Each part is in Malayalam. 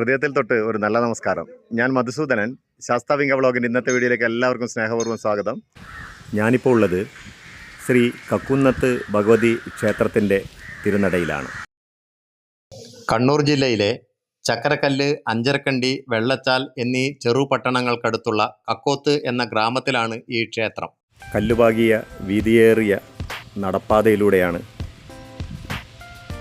ഹൃദയത്തിൽ തൊട്ട് ഒരു നല്ല നമസ്കാരം. ഞാൻ മധുസൂദനൻ. ശാസ്താവിംഗ വ്ളോഗിന്റെ ഇന്നത്തെ വീഡിയോയിലേക്ക് എല്ലാവർക്കും സ്നേഹപൂർവം സ്വാഗതം. ഞാനിപ്പോൾ ഉള്ളത് ശ്രീ കക്കുന്നത്ത് ഭഗവതി ക്ഷേത്രത്തിന്റെ തിരുനടയിലാണ്. കണ്ണൂർ ജില്ലയിലെ ചക്കരക്കല്ല് അഞ്ചരക്കണ്ടി വെള്ളച്ചാൽ എന്നീ ചെറു ചെറുപട്ടണങ്ങൾക്കടുത്തുള്ള കക്കോത്ത് എന്ന ഗ്രാമത്തിലാണ് ഈ ക്ഷേത്രം. കല്ലുപാകിയ വീതിയേറിയ നടപ്പാതയിലൂടെയാണ്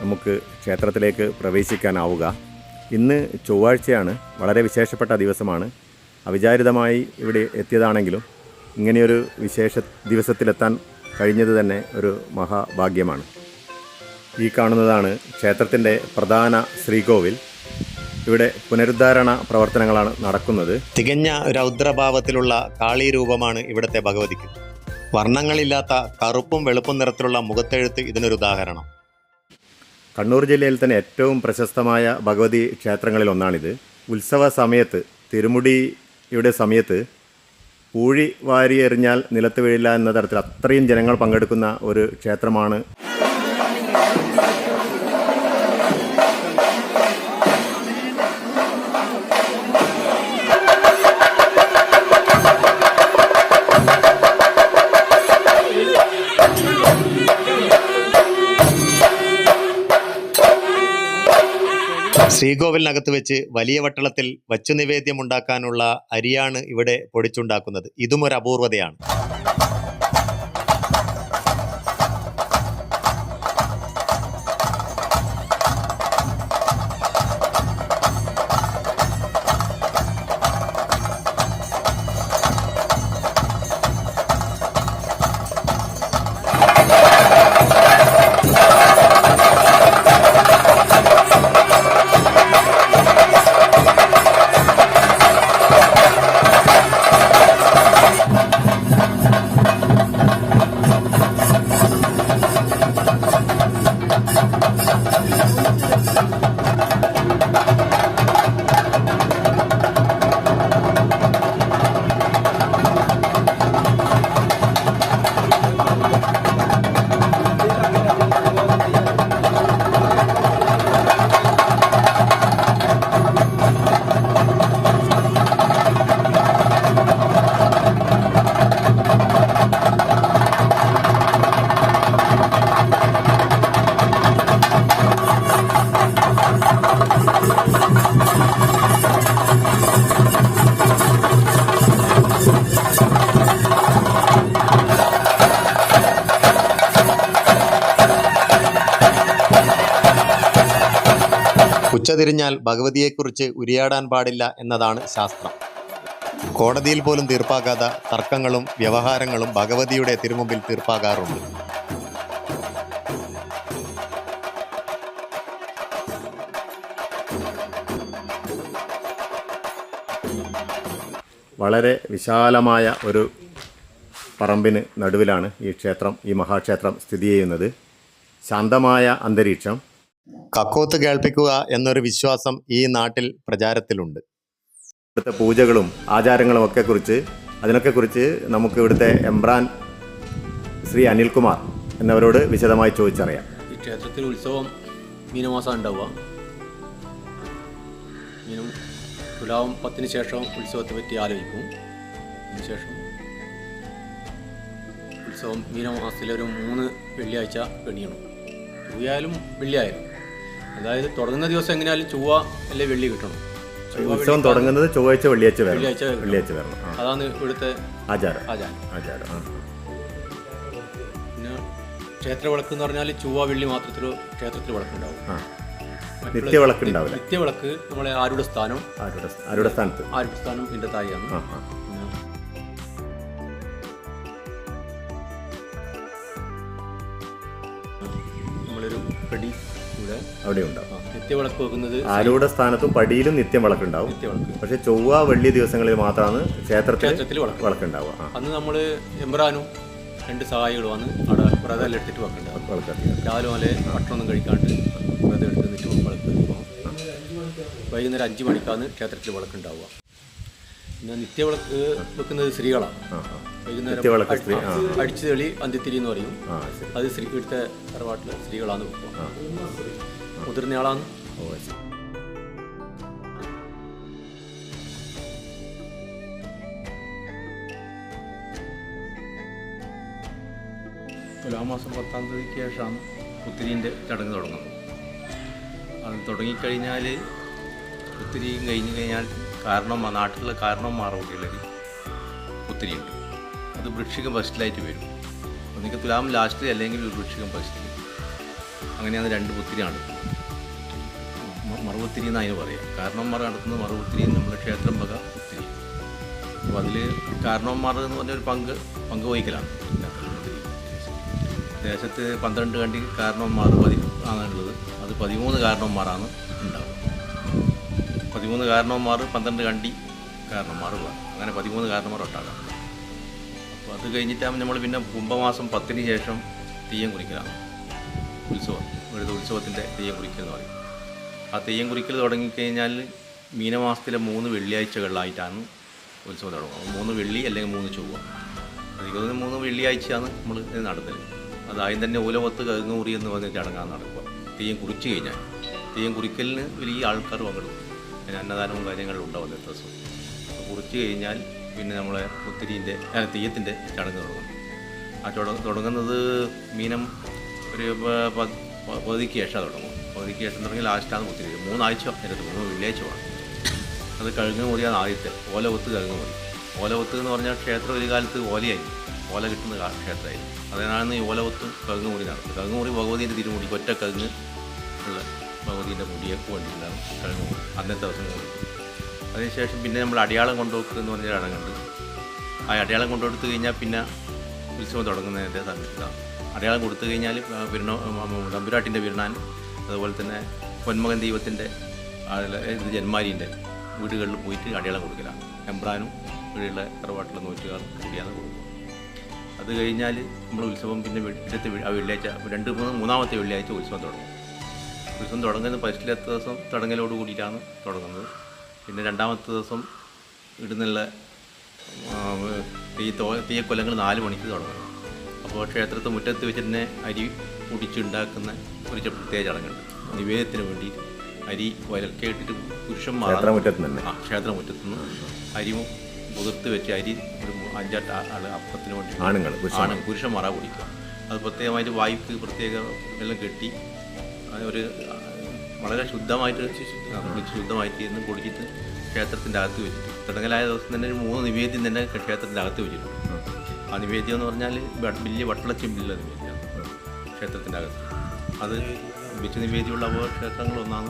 നമുക്ക് ക്ഷേത്രത്തിലേക്ക് പ്രവേശിക്കാനാവുക. ഇന്ന് ചൊവ്വാഴ്ചയാണ് വളരെ വിശേഷപ്പെട്ട ദിവസമാണ്. അവിചാരിതമായി ഇവിടെ എത്തിയതാണെങ്കിലും ഇങ്ങനെയൊരു വിശേഷ ദിവസത്തിലെത്താൻ കഴിഞ്ഞത് തന്നെ ഒരു മഹാഭാഗ്യമാണ്. ഈ കാണുന്നതാണ് ക്ഷേത്രത്തിന്റെ പ്രധാന ശ്രീകോവിൽ. ഇവിടെ പുനരുദ്ധാരണ പ്രവർത്തനങ്ങളാണ് നടക്കുന്നത്. തികഞ്ഞ രൗദ്രഭാവത്തിലുള്ള കാളി രൂപമാണ് ഇവിടുത്തെ ഭഗവതിക്ക്. വർണങ്ങളില്ലാത്ത കറുപ്പും വെളുപ്പും നിറത്തിലുള്ള മുഖത്തെഴുത്ത് ഇതിനൊരു ഉദാഹരണം. കണ്ണൂർ ജില്ലയിൽ തന്നെ ഏറ്റവും പ്രശസ്തമായ ഭഗവതി ക്ഷേത്രങ്ങളിൽ ഒന്നാണിത്. ഉത്സവ സമയത്ത് തിരുമുടിയുടെ സമയത്ത് പൂഴി വാരി എറിഞ്ഞാൽ നിലത്ത് വീഴില്ല എന്ന തരത്തിൽ അത്രയും ജനങ്ങൾ പങ്കെടുക്കുന്ന ഒരു ക്ഷേത്രമാണ് ശ്രീകോവിലിനകത്ത് വെച്ച് വലിയ വട്ടളത്തിൽ വച്ചു നിവേദ്യം ഉണ്ടാക്കാനുള്ള അരിയാണ് ഇവിടെ പൊടിച്ചുണ്ടാക്കുന്നത്. ഇതും ഒരു അപൂർവതയാണ്. ഉച്ചതിരിഞ്ഞാൽ ഭഗവതിയെക്കുറിച്ച് ഉരിയാടാൻ പാടില്ല എന്നതാണ് ശാസ്ത്രം. കോടതിയിൽ പോലും തീർപ്പാകാത്ത തർക്കങ്ങളും വ്യവഹാരങ്ങളും ഭഗവതിയുടെ തിരുമുമ്പിൽ തീർപ്പാകാറുണ്ട്. വളരെ വിശാലമായ ഒരു പറമ്പിന് നടുവിലാണ് ഈ ക്ഷേത്രം ഈ മഹാക്ഷേത്രം സ്ഥിതി ചെയ്യുന്നത്. ശാന്തമായ അന്തരീക്ഷം. കക്കോത്ത് കേൾപ്പിക്കുക എന്നൊരു വിശ്വാസം ഈ നാട്ടിൽ പ്രചാരത്തിലുണ്ട്. ഇവിടുത്തെ പൂജകളും ആചാരങ്ങളും ഒക്കെ കുറിച്ച് അതിനൊക്കെ കുറിച്ച് നമുക്ക് ഇവിടുത്തെ എംബ്രാൻ ശ്രീ അനിൽകുമാർ എന്നവരോട് വിശദമായി ചോദിച്ചറിയാം. ഈ ക്ഷേത്രത്തിൽ ഉത്സവം മീനമാസം ഉണ്ടാവുക. മീനം തുലാവും പത്തിന് ശേഷം ഉത്സവത്തെ പറ്റി ആലോചിക്കും. അതിനുശേഷം ഉത്സവം മീനമാസത്തിലെ ഒരു മൂന്ന് വെള്ളിയാഴ്ച പെണിയണം. ചൊവ്വയായാലും വെള്ളിയായാലും അതായത് തുടങ്ങുന്ന ദിവസം എങ്ങനെയാലും ചൊവ്വ അല്ലെ വെള്ളി കിട്ടണം. ഉത്സവം തുടങ്ങുന്നത് ചൊവ്വാഴ്ച വെള്ളിയാഴ്ച വരണം. വെള്ളിയാഴ്ച വരണം. വെള്ളിയാഴ്ച വരണം. ആ. അതാണ് ഇവിടുത്തെ ആചാരം. ആചാരം. ആചാരം. ആ. പിന്നെ ക്ഷേത്ര വിളക്ക് എന്ന് പറഞ്ഞാൽ ചൊവ്വ വെള്ളി മാത്രത്തിൽ ക്ഷേത്രത്തിൽ വിളക്കുണ്ടാവും. ആ. നിത്യവിളക്ക് ഉണ്ടാവില്ല. നിത്യവിളക്ക് നമ്മളെ ആരുടെ സ്ഥാനം? ആരുടെ ആരുടെ സ്ഥാനത്ത്? ആരുടെ സ്ഥാനം? ഇതിന്റെ തായിയാണ്. ആ ആ. അവിടെ ഉണ്ടാവും നിത്യവിളക്ക് വെക്കുന്നത് സ്ഥാനത്തും പടിയിലും നിത്യം വിളക്കുണ്ടാവും. നിത്യവിളക്ക്. പക്ഷെ ചൊവ്വ വെള്ളി ദിവസങ്ങളിൽ മാത്രമാണ് ക്ഷേത്രത്തിൽ ക്ഷേത്രത്തിൽ വിളക്ക്. വിളക്കുണ്ടാവുക. അന്ന് നമ്മൾ എംബ്രാനും രണ്ട് സഹായികളും വന്ന് അവിടെ വ്രതം എടുത്തിട്ട് വെക്കണ്ടാവും വിളക്ക് രാവിലെ മുതലേ ഭക്ഷണമൊന്നും കഴിക്കാണ്ട് വ്രതം എടുത്ത് നിന്നിട്ട് വിളക്ക് വെക്കും. വൈകുന്നേരം അഞ്ച് മണിക്കാണ് ക്ഷേത്രത്തിൽ വിളക്കുണ്ടാവുക. പിന്നെ നിത്യവിളക്ക് വെക്കുന്നത് സ്ത്രീകളാണ്. വൈകുന്നേരം നിത്യവിളക്ക് സ്ത്രീ ആ. അടിച്ചു തെളി അന്ത്യത്തിരി എന്ന് പറയും. ആ ശരി. അത് സ്ത്രീ ഇവിടുത്തെ തറവാട്ടിലെ സ്ത്രീകളാണ് വെക്കുക. മുതിർന്നയാളാണ്. ഓ തുലാമാസം പത്താം തീയതിക്ക് ശേഷമാണ് പുത്തിരിന്റെ ചടങ്ങ് തുടങ്ങുന്നത് അത് തുടങ്ങിക്കഴിഞ്ഞാൽ പുത്തിരിയും കഴിഞ്ഞ് കഴിഞ്ഞാൽ കാരണം നാട്ടിലുള്ള കാരണവന്മാരൊക്കെ ഉള്ളൊരു പുത്തിരിയുണ്ട്. അത് വൃക്ഷികം ഫസ്റ്റിലായിട്ട് വരും. ഒന്നിക്കൽ തുലാം ലാസ്റ്റിൽ അല്ലെങ്കിൽ ഒരു വൃക്ഷികം ഫസ്റ്റിൽ അങ്ങനെയാണ് രണ്ട് പുത്തിരിയാണ് നടക്കുന്നത് മറുപുത്തിരി എന്ന് അതിന് പറയാം. കാരണവന്മാർ നടത്തുന്ന മറുപുത്തിരി നമ്മുടെ ക്ഷേത്രം വക പുത്തിരി അപ്പോൾ അതിൽ കാരണവന്മാർ എന്ന് പറഞ്ഞൊരു പങ്ക് പങ്ക് വഹിക്കലാണ്. ദേശത്ത് പന്ത്രണ്ട് കണ്ടി കാരണവന്മാർ പതി ആണുള്ളത് അത് പതിമൂന്ന് കാരണവന്മാരാണ് ഉണ്ടാവുക. പതിമൂന്ന് കാരണവന്മാർ പന്ത്രണ്ട് കണ്ടി കാരണവന്മാർ വേണം അങ്ങനെ പതിമൂന്ന് കാരണവന്മാർ ഒട്ടാകാം അപ്പോൾ അത് കഴിഞ്ഞിട്ടാകുമ്പോൾ നമ്മൾ പിന്നെ കുംഭമാസം പത്തിന് ശേഷം തെയ്യം കുറിക്കലാണ്. ഉത്സവം. ഇവിടുത്തെ ഉത്സവത്തിന്റെ തെയ്യം കുറിക്കുക എന്ന് പറയും. ആ തെയ്യം കുറിക്കൽ തുടങ്ങിക്കഴിഞ്ഞാൽ മീനമാസത്തിലെ മൂന്ന് വെള്ളിയാഴ്ചകളിലായിട്ടാണ് ഉത്സവം തുടങ്ങുന്നത്. മൂന്ന് വെള്ളി അല്ലെങ്കിൽ മൂന്ന് ചൊവ്വ. അധികം മൂന്ന് വെള്ളിയാഴ്ചയാണ് നമ്മൾ ഇത് നടത്തൽ. അതാദ്യം തന്നെ ഓലവത്ത് കഴുങ്ങൂറി എന്ന് പറഞ്ഞ ചടങ്ങാണ് നടക്കുക. തെയ്യം കുറിച്ച് കഴിഞ്ഞാൽ. തെയ്യം കുറിക്കലിന് വലിയ ആൾക്കാർ പങ്കെടുക്കും. പിന്നെ അന്നദാനവും കാര്യങ്ങളും ഉണ്ടാവും ദിവസം. കുറിച്ച് കഴിഞ്ഞാൽ പിന്നെ നമ്മളെ പുത്തിരീന്റെ തെയ്യത്തിന്റെ ചടങ്ങ് തുടങ്ങും. ആ തുട- തുടങ്ങുന്നത് മീനം ഒരു പകുതിക്ക് ശേഷം തുടങ്ങും ശേഷം തുടങ്ങി ലാസ്റ്റാണ് കുത്തിരി മൂന്നാഴ്ച അതിനകത്ത് മൂന്ന് വെള്ളിയാഴ്ച വേണം അത് കഴുകു മുറിയാണ് ആദ്യത്തെ. ഓല ഒത്ത് കഴുകു മുറി. ഓലവത്ത് എന്ന് പറഞ്ഞാൽ ക്ഷേത്രം ഒരു കാലത്ത് ഓലയായി. ഓല കിട്ടുന്ന ക്ഷേത്രമായി അതിനാണ് ഈ ഓലവത്തും കഴുകു മുറി നടത്തുന്നത് കഴുകു മുറി ഭഗവതിന്റെ തിരുമുടി ഒറ്റ കഴുങ്ങ് ഉള്ള ഭഗവതിന്റെ മുടിയെ വേണ്ടിയിട്ടാണ് കഴുകു മുറി. അന്നത്തെ ദിവസം മുറി. അതിനുശേഷം പിന്നെ നമ്മൾ അടയാളം കൊണ്ടുപോക്ക് എന്ന് പറഞ്ഞ ചടങ്ങുണ്ട് ആ അടയാളം കൊണ്ടുകൊടുത്തു കഴിഞ്ഞാൽ പിന്നെ ഉത്സവം തുടങ്ങുന്നതിന്റെ സമയത്താണ്. അടയാളം കൊടുത്തു കഴിഞ്ഞാൽ വിരണ തമ്പുരാട്ടിന്റെ വിരണാൻ അതുപോലെ തന്നെ പൊന്മകൻ ദൈവത്തിന്റെ ഇത് ജന്മാരിന്റെ വീടുകളിൽ പോയിട്ട് അടയാളം കൊടുക്കലാണ്. എംബ്രാനും ഇവിടെയുള്ള തറവാട്ടിലെ നോറ്റുകാർ കൂടിയാണ് കൊടുക്കുക അത് കഴിഞ്ഞാൽ നമ്മൾ ഉത്സവം പിന്നെ ഇടത്തെ വെള്ളിയാഴ്ച രണ്ട് മൂന്ന് മൂന്നാമത്തെ വെള്ളിയാഴ്ച ഉത്സവം തുടങ്ങും. ഉത്സവം തുടങ്ങുന്നത് ഫസ്റ്റിലത്തെ ദിവസം തുടങ്ങലോട് കൂടിയിട്ടാണ് തുടങ്ങുന്നത്. പിന്നെ രണ്ടാമത്തെ ദിവസം ഇടുന്നുള്ള തീ തോ തീയക്കൊലങ്ങൾ നാല് മണിക്ക് തുടങ്ങും. അപ്പോൾ ക്ഷേത്രത്തെ മുറ്റത്ത് വെച്ചിട്ട് തന്നെ അരി പൊടിച്ചുണ്ടാക്കുന്ന ഒരു പ്രത്യേക ചടങ്ങുണ്ട്. നിവേദത്തിന് വേണ്ടി അരി വരക്കെ ഇട്ടിട്ട് പുരുഷന്മാർ ആ ക്ഷേത്രമുറ്റത്ത് നിന്ന് അരി മുതിർത്ത് വെച്ച് അരി ഒരു അഞ്ചെട്ട് ആൾ അപ്പത്തിന് വേണ്ടി ആണുങ്ങൾ ആണ് പുരുഷന്മാരാ കുടിക്കുക അത് പ്രത്യേകമായിട്ട് വായ്പ പ്രത്യേക എല്ലാം കെട്ടി ഒരു വളരെ ശുദ്ധമായിട്ട് ശുദ്ധമായിട്ട് എന്ന് കുടിച്ചിട്ട് ക്ഷേത്രത്തിന്റെ അകത്ത് വെച്ചിട്ട്. തുടങ്ങലായ ദിവസം തന്നെ ഒരു മൂന്ന് നിവേദ്യം തന്നെ ക്ഷേത്രത്തിന്റെ അകത്ത് വെച്ചിട്ടുണ്ട്. ആ നിവേദ്യം എന്ന് പറഞ്ഞാൽ വലിയ വട്ടളച്ചെമ്പിലുള്ള നിവേദ്യം. ക്ഷേത്രത്തിന്റെ അകത്ത് അത് വെച്ച് നിവേദിയുള്ള അപോ ക്ഷേത്രങ്ങളൊന്നാണ്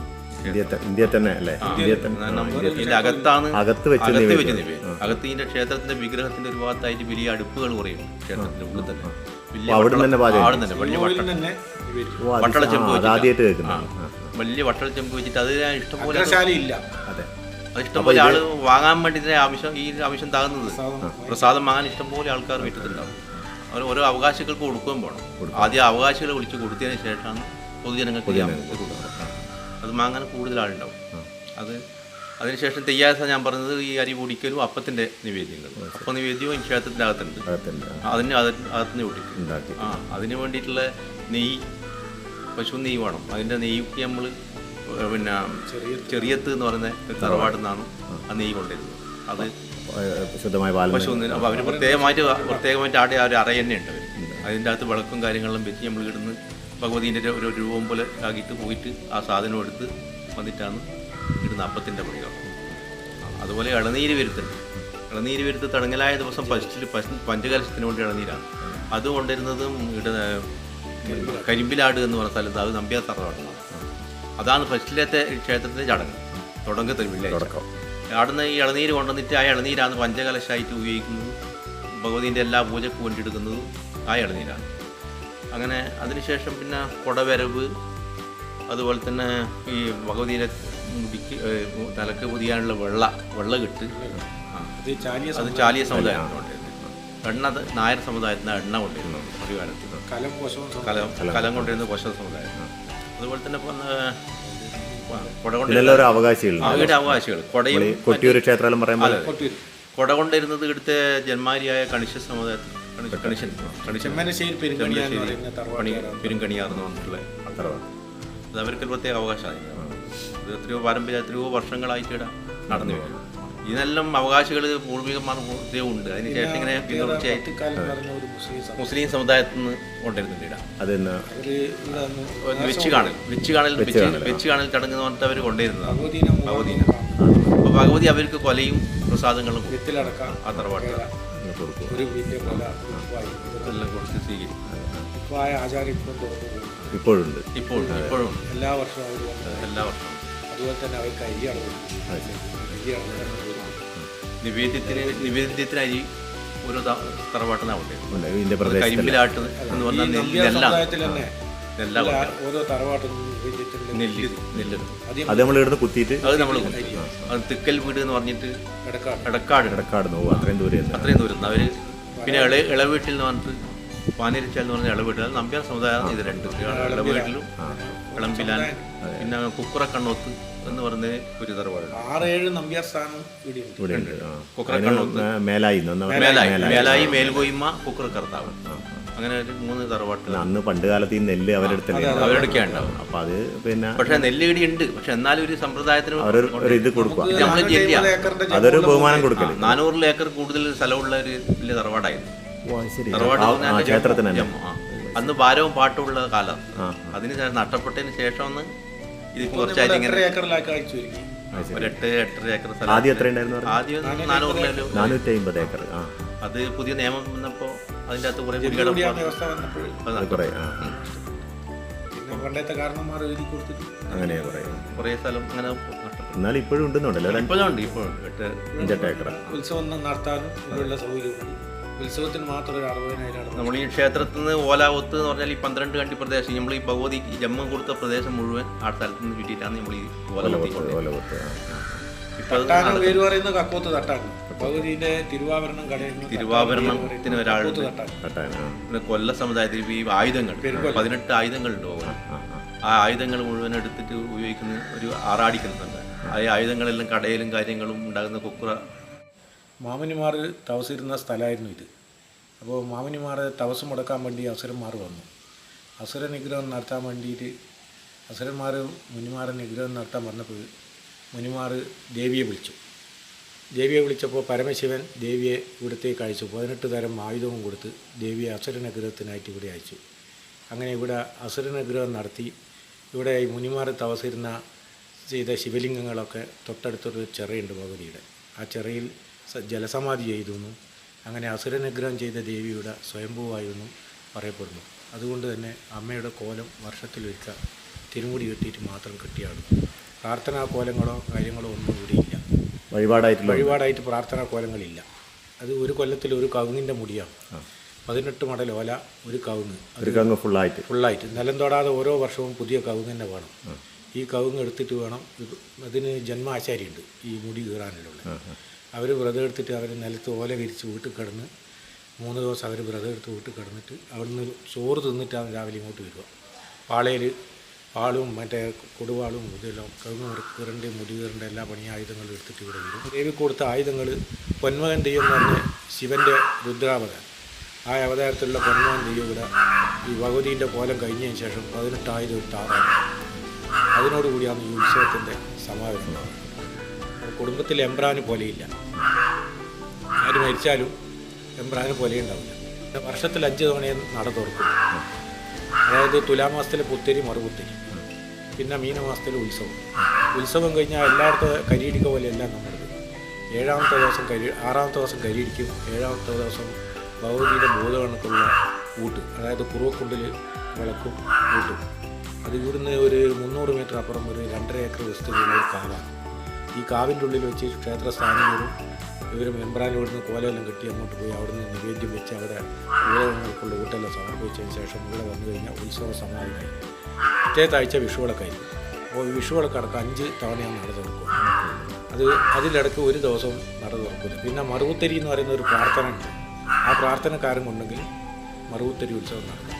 ഇന്ത്യ തന്നെ അല്ലേ? ഇന്ത്യ ഇതിന്റെ അകത്താണ് അകത്ത് വെച്ച് അകത്ത് വെച്ച് നിവേദ്യം അകത്ത് ഇതിന്റെ ക്ഷേത്രത്തിന്റെ വിഗ്രഹത്തിന്റെ ഒരു ഭാഗത്തായിട്ട് വലിയ അടുപ്പുകൾ കുറയും ക്ഷേത്രത്തിന്റെ ഉള്ളിൽ തന്നെ. വലിയ അവിടെ വട്ടള- തന്നെ അവിടെ തന്നെ വലിയ വട്ടളച്ചെമ്പ് കേൾക്കുന്നത്. വട്ടള ചെമ്പ് വെച്ചിട്ട് അത് ഇഷ്ടംപോലെ അതെ അത്. ഇഷ്ടംപോലെ ആൾ വാങ്ങാൻ വേണ്ടി ആവശ്യം ഈ ആവശ്യം താകുന്നത്. പ്രസാദം. വാങ്ങാൻ ഇഷ്ടംപോലെ ആൾക്കാർ വീട്ടിലുണ്ടാവും. ഓരോ അവകാശികൾക്ക് കൊടുക്കുകയും വേണം. ആദ്യം അവകാശികളെ വിളിച്ച് കൊടുത്തതിന് ശേഷമാണ് പൊതുജനങ്ങൾക്ക് ചെയ്യാൻ അത് വാങ്ങാൻ കൂടുതൽ ആളുണ്ടാവും അത് അതിനുശേഷം തെയ്യാസ ഞാൻ പറഞ്ഞത് ഈ അരി പൊടിക്കലും അപ്പത്തിന്റെ നിവേദ്യങ്ങൾ അപ്പം നിവേദ്യവും ഈ ക്ഷേത്രത്തിന്റെ അകത്തുണ്ട്. അതിന് അകത്തുനിന്ന് പൊടിക്കും ആ അതിന് വേണ്ടിയിട്ടുള്ള നെയ്യ് പശു നെയ്യ് വേണം. അതിന്റെ നെയ്യൊക്കെ നമ്മൾ പിന്നെ ചെറിയത്ത്. എന്ന് പറയുന്ന ഒരു തറവാട്ടിൽ നിന്നാണ് ആ നെയ്യ് കൊണ്ടുവരുന്നത്. അത് ശുദ്ധമായ പാൽ പശു അപ്പോൾ അവർ പ്രത്യേകമായിട്ട് പ്രത്യേകമായിട്ട് ആടെ ആ ഒരു അറ തന്നെ ഉണ്ട് അതിന്റെ അകത്ത് വിളക്കും കാര്യങ്ങളും വെച്ച് നമ്മൾ ഇടുന്ന് ഭഗവതീന്റെ ഒരു രൂപം പോലെ ആക്കിയിട്ട് പോയിട്ട് ആ സാധനം എടുത്ത് വന്നിട്ടാണ് ഇടുന്ന അപ്പത്തിന്റെ പണികൾ അതുപോലെ ഇളനീര് വരുത്തുണ്ട് ഇളനീര് വരുത്ത് തടങ്ങലായ ദിവസം ഫസ്റ്റിൽ പഞ്ചകലശത്തിന് വേണ്ടി ഇളനീരാണ്. അത് കൊണ്ടുവരുന്നതും ഇട കരിമ്പിലാട് എന്ന് പറഞ്ഞ സ്ഥലത്ത് അത് തറവാട്ടാണ് അതാണ് ഫസ്റ്റിലത്തെ ക്ഷേത്രത്തിന്റെ ചടങ്ങ്. തുടങ്ങത്തിൽ വെള്ളിയാഴ്ച അവിടുന്ന് ഈ ഇളനീര് കൊണ്ടുവന്നിട്ട് ആ ഇളനീരാണ് പഞ്ചകലശമായിട്ട് ഉപയോഗിക്കുന്നത്. ഭഗവതിന്റെ എല്ലാ പൂജയ്ക്ക് വേണ്ടി എടുക്കുന്നതും ആ ഇളനീരാണ്. അങ്ങനെ അതിനുശേഷം പിന്നെ കുടവരവ് അതുപോലെ തന്നെ ഈ ഭഗവതിയുടെ മുടിക്ക് തലക്ക് പൊതിയാനുള്ള വെള്ള വെള്ള കിട്ട്. അത് ചാലിയ സമുദായമാണ് കൊണ്ടിരുന്നത് എണ്ണ നായർ സമുദായത്തിന് എണ്ണ കൊണ്ടിരുന്നു ഒരു കാലത്ത്. കലം കലം കൊണ്ടുവരുന്ന കോശ സമുദായം അതുപോലെ തന്നെ ഇപ്പം ഇതിലെല്ലാം ഒരു അവകാശികൾ. കുടയും കൊട്ടിയൂർ ക്ഷേത്രം പറയുമ്പോൾ കൊട കൊണ്ടിരുന്നത് ഇവിടുത്തെ ജന്മാരിയായ കണിശ സമുദായത്തിൽ കണിശ- കണിശൻ കണിശൻ ചെമ്മനശ്ശേരി പെരുങ്കണി എന്ന് പറയുന്ന പണി തറവാട് പെരുങ്കണിയാർന്ന് പറഞ്ഞിട്ടുള്ള തറവാട്. അത് അവർക്ക് പ്രത്യേക അവകാശമാണ് ഇത് എത്രയോ പാരമ്പര്യ എത്രയോ വർഷങ്ങളായിട്ട് ഇവിടെ നടന്നു വരും ഇതിനെല്ലാം അവകാശികൾ പൂർവികന്മാർ ഉണ്ട്. അതിന് ശേഷം ഇങ്ങനെ തുടർച്ചയായിട്ട് മുസ്ലിം മുസ്ലിം സമുദായത്തിൽ നിന്ന് കൊണ്ടുവരുന്നുണ്ട് വെച്ച് കാണൽ. വെച്ച് കാണൽ വെച്ച് വെച്ച് കാണൽ ചടങ്ങ് എന്ന് പറഞ്ഞിട്ട് അവർ കൊണ്ടുവരുന്നത്. അപ്പൊ ഭഗവതീനെ. അപ്പോൾ ഭഗവതി അവർക്ക് കൊലയും പ്രസാദങ്ങളും ഇതൊക്കെ എല്ലാം കൊടുത്ത് സ്വീകരിക്കും. ഇപ്പോഴുണ്ട്. ഇപ്പോൾ ഇപ്പോഴും. എല്ലാ വർഷവും എല്ലാ വർഷവും. അതുപോലെ തന്നെ അവർക്ക് അരിയാണ് അളവ് നിവേദ്യത്തിന് നിവേദ്യത്തിന് അരി ഓരോ തറവാട്ടിനാവട്ടെ. ഇതിന്റെ കരിമ്പിലാട്ട് എന്ന് പറഞ്ഞാൽ നെല്ലാണ്. ഓരോ നെല്ല് നെല്ല് അത് നമ്മൾ ഇവിടുന്ന് കുത്തിയിട്ട് അത് നമ്മൾ അത് തിക്കൽ വീട് എന്ന് പറഞ്ഞിട്ട് ഇടക്കാട് എടക്കാട്. കിടക്കാട് നോവും അത്രയും ദൂരെ ഉണ്ട്. അത്രയും ദൂരം അവർ പിന്നെ ഇള ഇളവീട്ടിൽ എന്ന് പറഞ്ഞിട്ട് പാനരിച്ചാൽ എന്ന് പറഞ്ഞ ഇളവീട്ടിൽ അത് നമ്പ്യാർ സമുദായമാണ് ഇത് രണ്ട്. ഇളവീട്ടിലും ഇളമ്പിലാൻ പിന്നെ കുക്കുറ കണ്ണോത്ത് എന്ന് പറഞ്ഞ ഒരു തറവാടുണ്ട്. ആറേഴ് നമ്പ്യാർ സ്ഥാനം ഇവിടെയുണ്ട്. ഇവിടെ കണ്ണോത്ത്. മേലായി മേലായി മേലായി. മേൽകോയ്മ കുക്കുറക്കർത്താവ് അങ്ങനെ ഒരു മൂന്ന് തറവാട്ട് അന്ന് പണ്ട് കാലത്ത് ഈ നെല്ല് അവരെടുത്ത് അവരെടുക്കാൻ ഉണ്ടാവും. അപ്പൊ അത് പിന്നെ പക്ഷെ നെല്ലുകടി ഉണ്ട്. പക്ഷെ എന്നാലും ഒരു സമ്പ്രദായത്തിന് അവരൊരു ഇത് കൊടുക്കുക. അതൊരു ബഹുമാനം കൊടുക്കില്ല നാനൂറിൽ ഏക്കർ കൂടുതൽ സ്ഥലമുള്ള ഒരു വലിയ തറവാടായിരുന്നു. ക്ഷേത്രത്തിന് തന്നെ. അന്ന് ഭാരവും പാട്ടുമുള്ള കാലം. അതിന് ശേഷം നഷ്ടപ്പെട്ടതിന് ശേഷം ഒന്ന് ഇത് കുറച്ചായിട്ട് ഇങ്ങനെ ഒരു എട്ട് എട്ടര ഏക്കർ സ്ഥലം. ആദ്യം നാനൂറ്റി അമ്പത് ഏക്കർ അത് പുതിയ നിയമം വന്നപ്പോ അതിന്റെ അകത്ത് കുറേ കുറെ ആ പിന്നെ പണ്ടത്തെ കാരണന്മാർ എഴുതി കൊടുത്തിട്ട്. അങ്ങനെയാ കുറെ. കുറേ സ്ഥലം അങ്ങനെ നഷ്ടപ്പെട്ടു. എന്നാലും ഇപ്പോഴും ഉണ്ടെന്നുണ്ടല്ലോ ഇപ്പോഴും ഉണ്ട് ഇപ്പോഴും എട്ട് ഏക്കർ ഉത്സവം നടത്താനും സൗകര്യമുണ്ട് ഉത്സവത്തിന് മാത്രം ഒരു അറുപതിനായിരം ആണ് നമ്മൾ ഈ ക്ഷേത്രത്തിൽ നിന്ന് ഓലാവത്ത് എന്ന് പറഞ്ഞാൽ ഈ പന്ത്രണ്ട് കണ്ടി പ്രദേശം നമ്മൾ ഈ ഭഗവതി ജമ്മം കൊടുത്ത പ്രദേശം മുഴുവൻ ആ സ്ഥലത്ത് നിന്ന് കിട്ടിയിട്ടാണ് നമ്മൾ ഈ ഓലവത്തി പേര് പറയുന്നത് കക്കോത്ത് ഭഗവതിന്റെ തിരുവാഭരണം കടയിൽ തിരുവാഭരണത്തിന് ആ. പിന്നെ കൊല്ല സമുദായത്തിൽ ഈ ആയുധങ്ങൾ പതിനെട്ട് ആയുധങ്ങൾ ഉണ്ടാവും. ആ ആയുധങ്ങൾ മുഴുവൻ എടുത്തിട്ട് ഉപയോഗിക്കുന്ന ഒരു ആറാടിക്കുന്നുണ്ട്. ആ ആയുധങ്ങളെല്ലാം കടയിലും കാര്യങ്ങളും ഉണ്ടാകുന്ന കുക്കുറ മാമനിമാർ തവസിരുന്ന സ്ഥലമായിരുന്നു ഇത്. അപ്പോൾ മാമനിമാർ തവസ് മുടക്കാൻ വേണ്ടി അസുരന്മാർ വന്നു. അസുര നിഗ്രഹം നടത്താൻ വേണ്ടിയിട്ട് അസുരന്മാർ മുനിമാരെ നിഗ്രഹം നടത്താൻ വന്നപ്പോൾ മുനിമാർ ദേവിയെ വിളിച്ചു. ദേവിയെ വിളിച്ചപ്പോൾ പരമശിവൻ ദേവിയെ ഇവിടത്തേക്ക് അയച്ചു. പതിനെട്ട് തരം ആയുധവും കൊടുത്ത് ദേവിയെ അസുരനഗ്രഹത്തിനായിട്ട് ഇവിടെ അയച്ചു. അങ്ങനെ ഇവിടെ അസുരനഗ്രഹം നടത്തി ഇവിടെ ഈ മുനിമാർ തവസിരുന്ന ചെയ്ത ശിവലിംഗങ്ങളൊക്കെ തൊട്ടടുത്തൊരു ചെറിയുണ്ട് ഭഗവതിയുടെ. ആ ചെറയിൽ ജലസമാധി ചെയ്തു എന്നും അങ്ങനെ അസുരനിഗ്രഹം ചെയ്ത ദേവിയുടെ സ്വയംഭൂവായിരുന്നു പറയപ്പെടുന്നു അതുകൊണ്ട് തന്നെ അമ്മയുടെ കോലം വർഷത്തിലൊരിക്കൽ തിരുമുടി കെട്ടിയിട്ട് മാത്രം കെട്ടിയാണ് പ്രാർത്ഥനാ കോലങ്ങളോ കാര്യങ്ങളോ ഒന്നും ഇവിടെ ഇല്ല. വഴിപാടായിട്ടുള്ള വഴിപാടായിട്ട് പ്രാർത്ഥനാ കോലങ്ങളില്ല. അത് ഒരു കൊല്ലത്തിൽ ഒരു കവുങ്ങിന്റെ മുടിയാണ്. പതിനെട്ട് മടൽ ഓല ഒരു കവുങ്ങ്. ഒരു കവുങ്ങ് ഫുള്ളായിട്ട്. ഫുള്ളായിട്ട്. നിലം തൊടാതെ ഓരോ വർഷവും പുതിയ കവുങ്ങ് തന്നെ വേണം ഈ കവുങ്ങ് എടുത്തിട്ട് വേണം. അതിന് ജന്മാചാരിയുണ്ട് ഈ മുടി കീറാനുള്ള അവർ വ്രതം എടുത്തിട്ട് അവർ നിലത്ത് ഓല വിരിച്ച് വീട്ടിൽ കിടന്ന് മൂന്ന് ദിവസം അവർ വ്രതം എടുത്ത് വീട്ടിൽ കിടന്നിട്ട് അവിടുന്ന് ചോറ് തിന്നിട്ടാണ് രാവിലെ ഇങ്ങോട്ട് വരിക പാളയിൽ പാളും മറ്റേ കൊടുവാളും ഇതെല്ലാം കവുങ്ങ് കീറേണ്ട മുടി കീറേണ്ട എല്ലാ പണി ആയുധങ്ങളും എടുത്തിട്ട് ഇവിടെ വരും. ദേവി കൊടുത്ത ആയുധങ്ങൾ പൊന്മകൻ തെയ്യം എന്ന് പറഞ്ഞ ശിവന്റെ രുദ്രാവതാരം. ആ അവതാരത്തിലുള്ള പൊന്മകൻ തെയ്യം ഇവിടെ ഈ ഭഗവതീന്റെ കോലം കഴിഞ്ഞതിന് ശേഷം പതിനെട്ടായിരം ഒരു താറാണ് അതിനോടുകൂടിയാണ് ഈ ഉത്സവത്തിന്റെ സമാപനം കുടുംബത്തിൽ എംബ്രാന് പോലെയില്ല. ആര് മരിച്ചാലും എംബ്രാന് പോലെ ഉണ്ടാവില്ല. വർഷത്തിൽ അഞ്ച് തവണയെ നട തുറക്കും. അതായത് തുലാമാസത്തിലെ പുത്തരി മറുപുത്തരി. പിന്നെ മീനമാസത്തിലെ ഉത്സവം. ഉത്സവം കഴിഞ്ഞാൽ എല്ലായിടത്തും കരിയിടിക്ക പോലെയല്ല നമ്മളത്. ഏഴാമത്തെ ദിവസം കരി ആറാമത്തെ ദിവസം കരിയിടിക്കും. ഏഴാമത്തെ ദിവസം ഭഗവതിയുടെ ബോധകണക്കുള്ള ഊട്ട്. അതായത് കുറുവക്കുണ്ടിൽ വിളക്കും ഊട്ടും. അത് ഇവിടുന്ന് ഒരു മുന്നൂറ് മീറ്റർ അപ്പുറം ഒരു രണ്ടര ഏക്കർ വിസ്തൃതിയിലുള്ള കാവാണ് ഈ കാവിന്റെ ഉള്ളിൽ വെച്ച് ക്ഷേത്രസ്ഥാനികരും ഇവർ എംബ്രാൻ നിന്ന് കോലയെല്ലാം കെട്ടി അങ്ങോട്ട് പോയി അവിടുന്ന് നിവേദ്യം വെച്ച് അവിടെ പൂരങ്ങൾക്കുള്ള ഊട്ടെല്ലാം സമർപ്പിച്ചതിന് ശേഷം ഇവിടെ വന്നു കഴിഞ്ഞാൽ ഉത്സവ സമാപനമായി. പിറ്റേത്തെ ആഴ്ച വിഷുവിളക്കായിരുന്നു അപ്പോൾ വിഷുവിളക്ക് അടക്കം അഞ്ച് തവണയാണ് നട തുറക്കുക. അത് അതിലിടക്ക് ഒരു ദിവസം നട തുറക്കില്ല. പിന്നെ മറുകുത്തരി എന്ന് പറയുന്ന ഒരു പ്രാർത്ഥന ഉണ്ട് ആ പ്രാർത്ഥനക്കാരൻ കൊണ്ടെങ്കിൽ മറുകുത്തരി ഉത്സവം നടക്കും.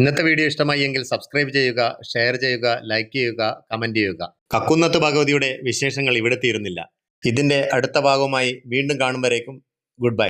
ഇന്നത്തെ വീഡിയോ ഇഷ്ടമായി എങ്കിൽ സബ്സ്ക്രൈബ് ചെയ്യുക ഷെയർ ചെയ്യുക ലൈക്ക് ചെയ്യുക കമന്റ് ചെയ്യുക. കക്കുന്നത്ത് ഭഗവതിയുടെ വിശേഷങ്ങൾ ഇവിടെ തീരുന്നില്ല. ഇതിന്റെ അടുത്ത ഭാഗവുമായി വീണ്ടും കാണും ഗുഡ് ബൈ.